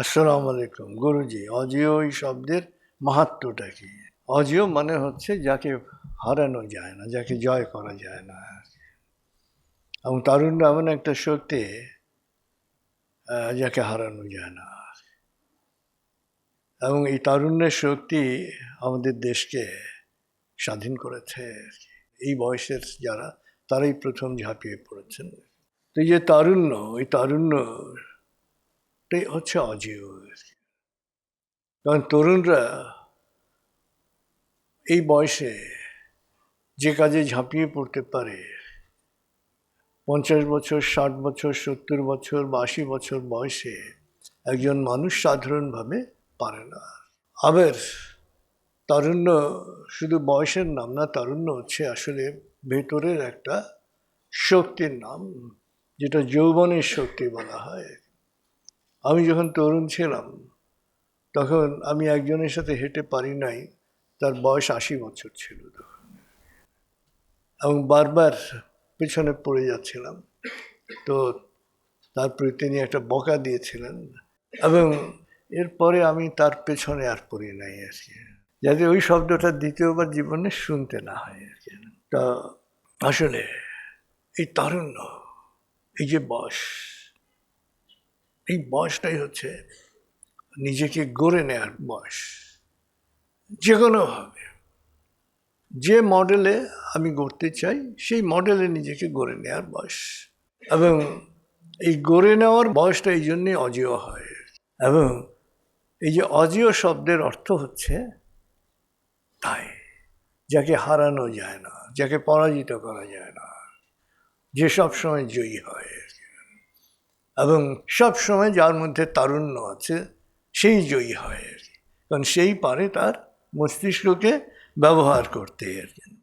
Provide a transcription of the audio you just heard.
আসসালামু আলাইকুম, গুরুজি। অজেয় এই শব্দের মাহাত্মটা কি? অজেয় মানে হচ্ছে যাকে হারানো যায় না, যাকে জয় করা যায় না। এবং তারুণ্য এমন একটা শক্তি যাকে হারানো যায় না। এবং এই তারুণ্যের শক্তি আমাদের দেশকে স্বাধীন করেছে। এই বয়সের যারা, তারাই প্রথম ঝাঁপিয়ে পড়েছেন। তো যে তারুণ্য, এই তারুণ্যটাই হচ্ছে আর কারণ তরুণরা এই বয়সে যে কাজে ঝাঁপিয়ে পড়তে পারে, পঞ্চাশ বছর, ষাট বছর, সত্তর বছর বা আশি বছর বয়সে একজন মানুষ সাধারণভাবে পারে না। আবার তারুণ্য শুধু বয়সের নাম না, তারুণ্য হচ্ছে আসলে ভেতরের একটা শক্তির নাম, যেটা যৌবনের শক্তি বলা হয়। আমি যখন তরুণ ছিলাম, তখন আমি একজনের সাথে হেঁটে পারি নাই, তার বয়স আশি বছর ছিল এবং বারবার পেছনে পড়ে যাচ্ছিলাম। তো তারপরে তিনি একটা বকা দিয়েছিলেন। এবং এরপরে আমি তার পেছনে আর পড়ি নাই আর কি। যাতে ওই শব্দটা দ্বিতীয়বার জীবনে শুনতে না হয় আর কি। তা আসলে এই তারুণ্য এই যে বয়স এই বয়সটাই হচ্ছে নিজেকে গড়ে নেওয়ার বয়স। যে কোনোভাবে যে মডেলে আমি গড়তে চাই, সেই মডেলে নিজেকে গড়ে নেওয়ার বয়স। এবং এই গড়ে নেওয়ার বয়সটা এই জন্যে অজেয় হয়। এবং এই যে অজেয় শব্দের অর্থ হচ্ছে তাই। যাকে হারানো যায় না, যাকে পরাজিত করা যায় না। যে সব সময় জয়ী হয়। এবং সব সময় যার মধ্যে তারুণ্য আছে, সেই জয়ী হয় আর কি। কারণ সেই পারে তার মস্তিষ্ককে ব্যবহার করতে আর কি